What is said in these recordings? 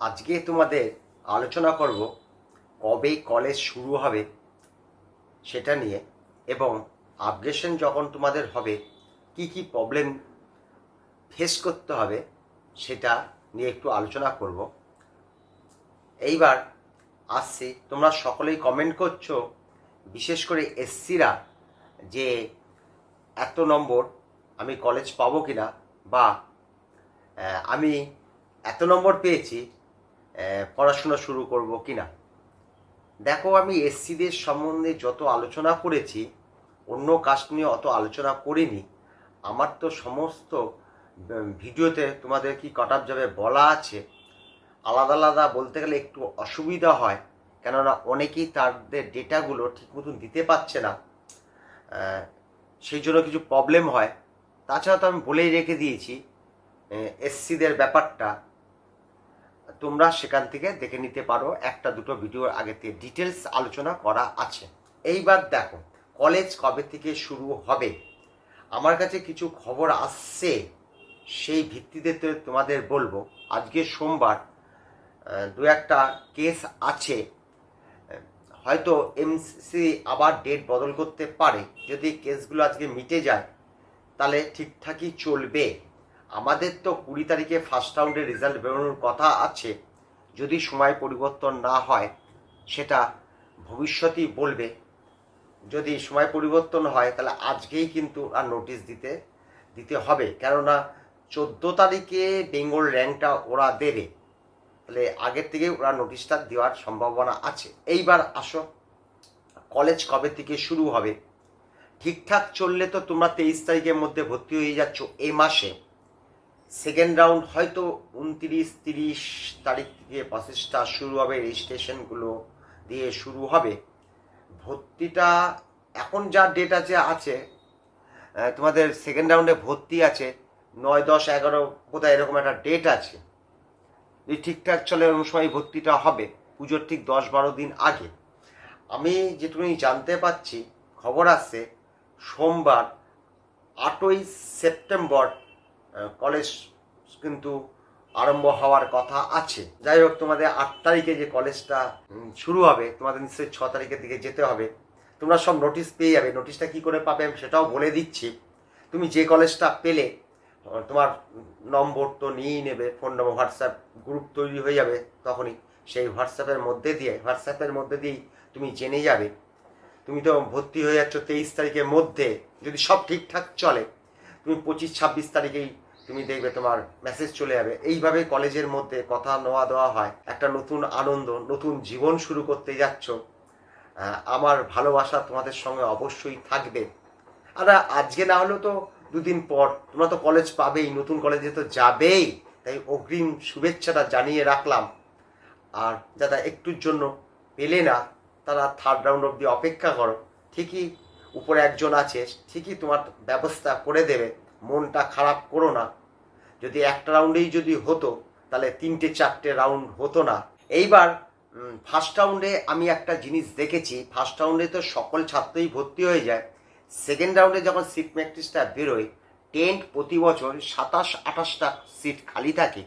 আজকে তোমাদের আলোচনা করব কবে কলেজ শুরু হবে সেটা নিয়ে এবং আপগ্রেশন যখন তোমাদের হবে, কি কি প্রবলেম ফেস করতে হবে সেটা নিয়ে একটু আলোচনা করব। এইবার আসছি, তোমরা সকলেই কমেন্ট করছ, বিশেষ করে এসসিরা যে এত নম্বর আমি কলেজ পাবো কিনা বা আমি এত নম্বর পেয়েছি পড়াশোনা শুরু করব কি না দেখো, আমি এসসিদের সম্বন্ধে যত আলোচনা করেছি, অন্য কাস্ট নিয়ে অত আলোচনা করিনি। আমার তো সমস্ত ভিডিওতে তোমাদের কি কাট যাবে বলা আছে। আলাদা আলাদা বলতে গেলে একটু অসুবিধা হয়, কেননা অনেকেই তাদের ডেটাগুলো ঠিক মতন দিতে পারছে না। সেই জন্য কিছু প্রবলেম হয়। তাছাড়া তো আমি বলেই রেখে দিয়েছি এসসিদের ব্যাপারটা। তোমরা সেখান থেকে দেখে নিতে পারো, একটা দুটো ভিডিওর থেকে ডিটেলস আলোচনা করা আছে। এইবার দেখো কলেজ কবে থেকে শুরু হবে? আমার কাছে কিছু খবর আসছে, সেই ভিত্তিতে তোমাদের বলব, আজকে সোমবার দু একটা কেস আছে। হয়তো এমসি আবার ডেট বদল করতে পারে, যদি কেসগুলো আজকে মিটে যায়, তাহলে ঠিকঠাকই চলবে। আমাদের তো কুড়ি তারিখে ফার্স্ট রাউন্ডের রেজাল্ট বেরোনোর কথা আছে। যদি সময় পরিবর্তন না হয়, সেটা ভবিষ্যতেই বলবে। যদি সময় পরিবর্তন হয়, তাহলে আজকেই কিন্তু আর নোটিশ দিতে দিতে হবে। কেননা চোদ্দ তারিখে বেঙ্গল র্যাঙ্কটা ওরা দেবে। তাহলে আগের থেকে ওরা নোটিশটা দেওয়ার সম্ভাবনা আছে। এইবার আসো। কলেজ কবে থেকে শুরু হবে? ঠিকঠাক চললে তো তোমরা তেইশ তারিখের মধ্যে ভর্তি হয়ে যাচ্ছ এ মাসে। সেকেন্ড রাউন্ড হয়তো উনত্রিশ, তিরিশ তারিখ থেকে প্রসেসটা শুরু হবে রেজিস্ট্রেশনগুলো দিয়ে শুরু হবে। ভর্তিটা এখন যা ডেট আছে আছে। তোমাদের সেকেন্ড রাউন্ডে ভর্তি আছে। নয়, দশ, এগারো, কোথায় এরকম একটা ডেট আছে। যদি ঠিকঠাক চলে ওরকম সময় ভর্তিটা হবে। পুজোর ঠিক দশ, বারো দিন আগে। আমি যেটুকুনি জানতে পাচ্ছি, খবর আসছে, সোমবার আটই সেপ্টেম্বর কলেজ কিন্তু আরম্ভ হওয়ার কথা আছে। যাই হোক তোমাদের আট তারিখে যে কলেজটা শুরু হবে, তোমাদের নিশ্চয়ই ছ তারিখের দিকে যেতে হবে। তোমরা সব নোটিশ পেয়ে যাবে। নোটিশটা কি করে পাবে আমি সেটাও বলে দিচ্ছি। তুমি যে কলেজটা পেলে তোমার নম্বর তো নিয়েই নেবে। ফোন নম্বর হোয়াটসঅ্যাপ গ্রুপ তৈরি হয়ে যাবে তখনই। সেই হোয়াটসঅ্যাপের মধ্যে দিয়ে হোয়াটসঅ্যাপের মধ্যে দিয়েই তুমি জেনে যাবে। তুমি তো ভর্তি হয়ে যাচ্ছ তেইশ তারিখের মধ্যে। যদি সব ঠিকঠাক চলে, তুমি পঁচিশ, ছাব্বিশ তারিখেই তুমি দেখবে তোমার মেসেজ চলে যাবে। এইভাবে কলেজের মধ্যে কথা নেওয়া দেওয়া হয়, একটা নতুন আনন্দ, নতুন জীবন শুরু করতে যাচ্ছ। আমার ভালোবাসা তোমাদের সঙ্গে অবশ্যই থাকবে। আর, আজকে না হলেও তো দুদিন পর। তোমরা তো কলেজ পাবেই, নতুন কলেজে তো যাবেই। তাই অগ্রিম শুভেচ্ছাটা জানিয়ে রাখলাম। আর যারা একটুর জন্য পেলে না, তারা থার্ড রাউন্ড অব্দি অপেক্ষা করো। ঠিকই উপরে একজন আছে, ঠিকই তোমার ব্যবস্থা করে দেবে। মনটা খারাপ করো না। যদি একটা রাউন্ডেই যদি হতো, তাহলে তিনটে, চারটে রাউন্ড হতো না। এইবার ফার্স্ট রাউন্ডে আমি একটা জিনিস দেখেছি। ফার্স্ট রাউন্ডে তো সকল ছাত্রই ভর্তি হয়ে যায়। সেকেন্ড রাউন্ডে যখন সিট ম্যাট্রিক্সটা বেরোয় টেন্ট প্রতি বছর সাতাশ, আঠাশটা সিট খালি থাকে।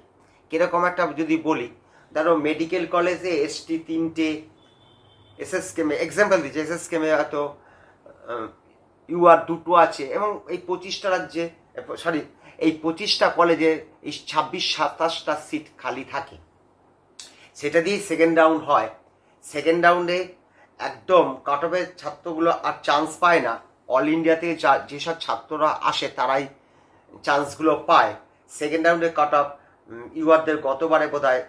কীরকম একটা যদি বলি, ধরো মেডিকেল কলেজে এসটি তিনটে এসএস কেমে এক্সাম্পল দিচ্ছি এসএস কেমে হয়তো ইউআর দুটো আছে এবং এই পঁচিশটা রাজ্যে সরি এই পঁচিশটা কলেজে এই ছাব্বিশ, সাতাশটা সিট খালি থাকে। সেটা দিয়ে সেকেন্ড রাউন্ড হয়। সেকেন্ড রাউন্ডে একদম কাট অফের ছাত্রগুলো আর চান্স পায় না। অল ইন্ডিয়াতে যা, যেসব ছাত্ররা আসে, তারাই চান্সগুলো পায়। সেকেন্ড রাউন্ডে কাট অফ ইউআরদের গতবারে বোধ হয়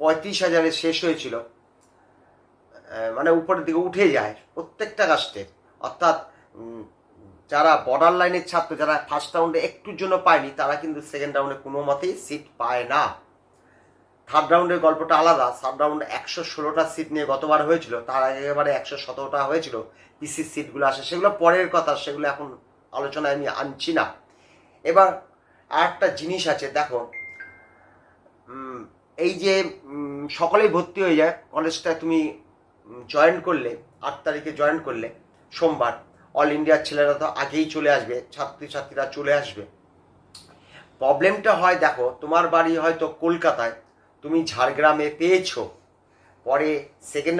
পঁয়ত্রিশ হাজারে শেষ হয়েছিল। মানে উপরের দিকে উঠে যায় প্রত্যেকটা কাস্টের অর্থাৎ যারা বর্ডার লাইনের ছাত্র, যারা ফার্স্ট রাউন্ডে একটুর জন্য পায়নি, তারা কিন্তু সেকেন্ড রাউন্ডে কোনো মতেই সিট পায় না। থার্ড রাউন্ডের গল্পটা আলাদা। থার্ড রাউন্ড একশো ষোলোটা সিট নিয়ে গতবার হয়েছিল, তার একেবারে একশো সতেরোটা হয়েছিল পিসি সিটগুলো আসে। সেগুলো পরের কথা, সেগুলো এখন আলোচনায় আমি আনছি না। এবার আর একটা জিনিস আছে, দেখো। এই যে সকলেই ভর্তি হয়ে যায় কলেজটা তুমি জয়েন করলে, আট তারিখে জয়েন করলে, সোমবার। অল ইন্ডিয়ার ছেলেরা তো আগেই চলে আসবে, ছাত্রছাত্রীরা চলে আসবে। প্রবলেমটা হয় দেখো, তোমার বাড়ি হয়তো কলকাতায়, তুমি ঝাড়গ্রামে পেয়েছ। পরে সেকেন্ড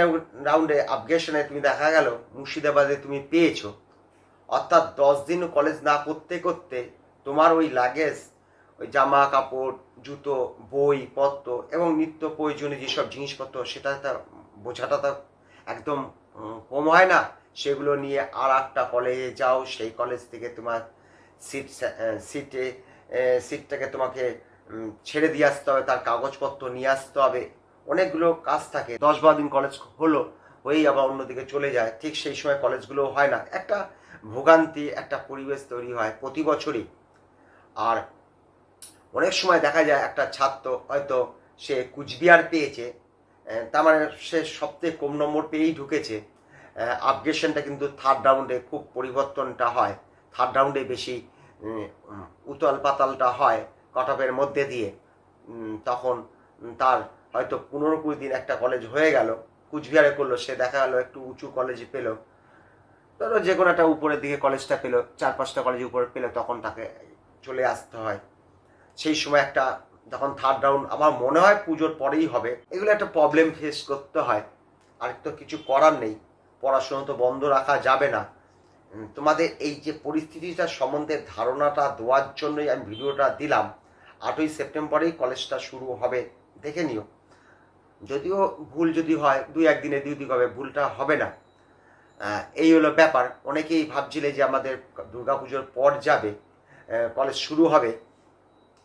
রাউন্ডে আপগ্রেশনে তুমি দেখা গেল, মুর্শিদাবাদে তুমি পেয়েছ। অর্থাৎ দশ দিন কলেজ না করতে করতে তোমার ওই লাগেজ ওই জামা কাপড় জুতো, বই, পত্র এবং নিত্য প্রয়োজনীয় যেসব জিনিসপত্র, সেটা বোঝাটা তো একদম কম হয় না। সেগুলো নিয়ে আর একটা কলেজে যাও। সেই কলেজ থেকে তোমার সিট সিটে সিটটাকে তোমাকে ছেড়ে দিয়ে আসতে হবে। তার কাগজপত্র নিয়ে আসতে হবে। অনেকগুলো কাজ থাকে। দশ বারো দিন কলেজ হলো, হয়েই আবার অন্যদিকে চলে যায়। ঠিক সেই সময় কলেজগুলো হয় না। একটা ভোগান্তি, একটা পরিবেশ তৈরি হয় প্রতি বছরই। আর অনেক সময় দেখা যায় একটা ছাত্র হয়তো সে কুচবিহার পেয়েছে তার মানে সে সবথেকে কম নম্বর পেয়েই ঢুকেছে। আপগ্রেশনটা কিন্তু থার্ড রাউন্ডে খুব পরিবর্তনটা হয়। থার্ড রাউন্ডে বেশি উম, পাতালটা হয় কটপের মধ্যে দিয়ে। তখন তার হয়তো পনেরো কুড়ি দিন একটা কলেজ হয়ে গেল কুচবিহারে করল সে দেখা গেলো একটু উঁচু কলেজে পেল। ধরো যে কোনো একটা উপরের দিকে কলেজটা পেল চার পাঁচটা কলেজ উপরে পেল তখন তাকে চলে আসতে হয়। সেই সময় একটা যখন থার্ড রাউন্ড আমার মনে হয় পুজোর পরেই হবে। এগুলো একটা প্রবলেম ফেস করতে হয়। আর তো কিছু করার নেই। পড়াশোনা তো বন্ধ রাখা যাবে না। তোমাদের এই যে পরিস্থিতিটা সম্বন্ধে ধারণাটা দেওয়ার জন্যই আমি ভিডিওটা দিলাম। আটই সেপ্টেম্বরেই কলেজটা শুরু হবে, দেখে নিও। যদিও ভুল যদি হয়, দুই একদিনে দুই দিক হবে, ভুলটা হবে না। এই হলো ব্যাপার। অনেকেই ভাবছিলে যে আমাদের দুর্গাপুজোর পর যাবে কলেজ শুরু হবে।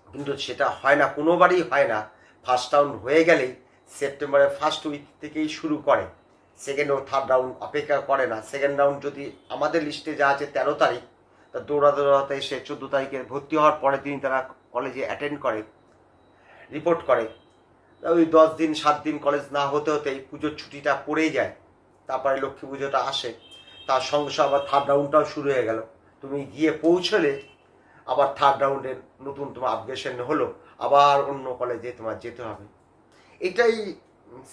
কিন্তু সেটা হয় না, কোনোবারই হয় না। ফার্স্ট রাউন্ড হয়ে গেলেই সেপ্টেম্বরের ফার্স্ট উইক থেকেই শুরু করে। সেকেন্ড ও থার্ড রাউন্ড অপেক্ষা করে না। সেকেন্ড রাউন্ড যদি আমাদের লিস্টে যা আছে তেরো তারিখ, তা দৌড়া দৌড়াতে এসে চোদ্দ তারিখে ভর্তি হওয়ার পরের দিন তারা কলেজে অ্যাটেন্ড করে রিপোর্ট করে। ওই দশ দিন, সাত দিন কলেজ না হতে হতেই পুজোর ছুটিটা পড়েই যায়। তারপরে লক্ষ্মী পুজোটা আসে। তার সঙ্গে আবার থার্ড রাউন্ডটাও শুরু হয়ে গেল। তুমি গিয়ে পৌঁছলে, আবার থার্ড রাউন্ডের নতুন তোমার আপগ্রেশন হলো। আবার অন্য কলেজে তোমার যেতে হবে। এটাই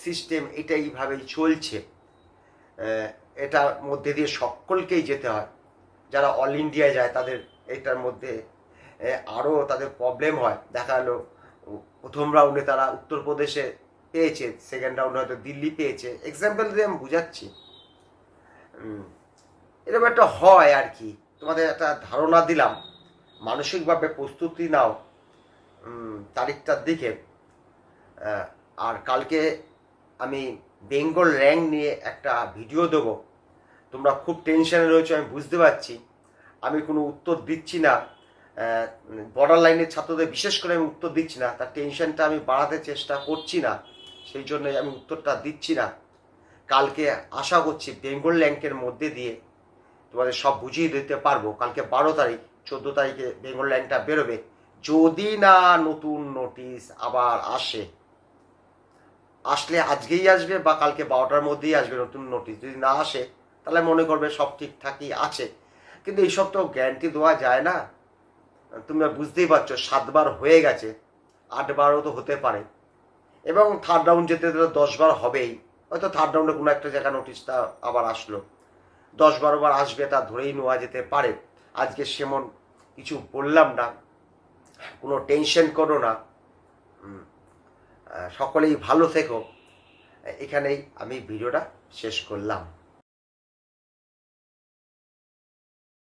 সিস্টেম এটা এইভাবেই চলছে। এটার মধ্যে দিয়ে সকলকেই যেতে হয়। যারা অল ইন্ডিয়ায় যায়, তাদের এটার মধ্যে আরও তাদের প্রবলেম হয়। দেখা গেলো, প্রথম রাউন্ডে তারা উত্তরপ্রদেশে পেয়েছে সেকেন্ড রাউন্ডে হয়তো দিল্লি পেয়েছে। এক্সাম্পল দিয়ে আমি বুঝাচ্ছি। এরকম একটা হয় আর কি। তোমাদের একটা ধারণা দিলাম। মানসিকভাবে প্রস্তুতি নাও। তারিখটার দিকে। আর কালকে আমি বেঙ্গল র্যাঙ্ক নিয়ে একটা ভিডিও দেবো। তোমরা খুব টেনশানে রয়েছো, আমি বুঝতে পারছি। আমি কোনো উত্তর দিচ্ছি না। বর্ডার লাইনের ছাত্রদের বিশেষ করে আমি উত্তর দিচ্ছি না। তার টেনশনটা আমি বাড়াতে চেষ্টা করছি না। সেই জন্য আমি উত্তরটা দিচ্ছি না। কালকে আশা করছি বেঙ্গল র্যাঙ্কের মধ্যে দিয়ে তোমাদের সব বুঝিয়ে দিতে পারব। কালকে বারো তারিখ, চোদ্দ তারিখে বেঙ্গল র্যাঙ্কটা বেরোবে। যদি না নতুন নোটিশ আবার আসে আসলে আজকেই আসবে বা কালকে বারোটার মধ্যেই আসবে নতুন নোটিশ যদি না আসে, তাহলে মনে করবে সব ঠিকঠাকই আছে। কিন্তু এইসব তো গ্যারান্টি দেওয়া যায় না। তোমরা বুঝতেই পারছ, সাতবার হয়ে গেছে। আটবারও তো হতে পারে। এবং থার্ড রাউন্ড যেতে যেতে দশ বার হবেই। হয়তো থার্ড রাউন্ডে কোনো একটা জায়গা নোটিশটা আবার আসলো। দশ বারো বার আসবে, তা ধরেই নেওয়া যেতে পারে। আজকে সেমন কিছু বললাম না। কোনো টেনশন করো না। সকলেই ভালো থেকো। এখানেই আমি ভিডিওটা শেষ করলাম।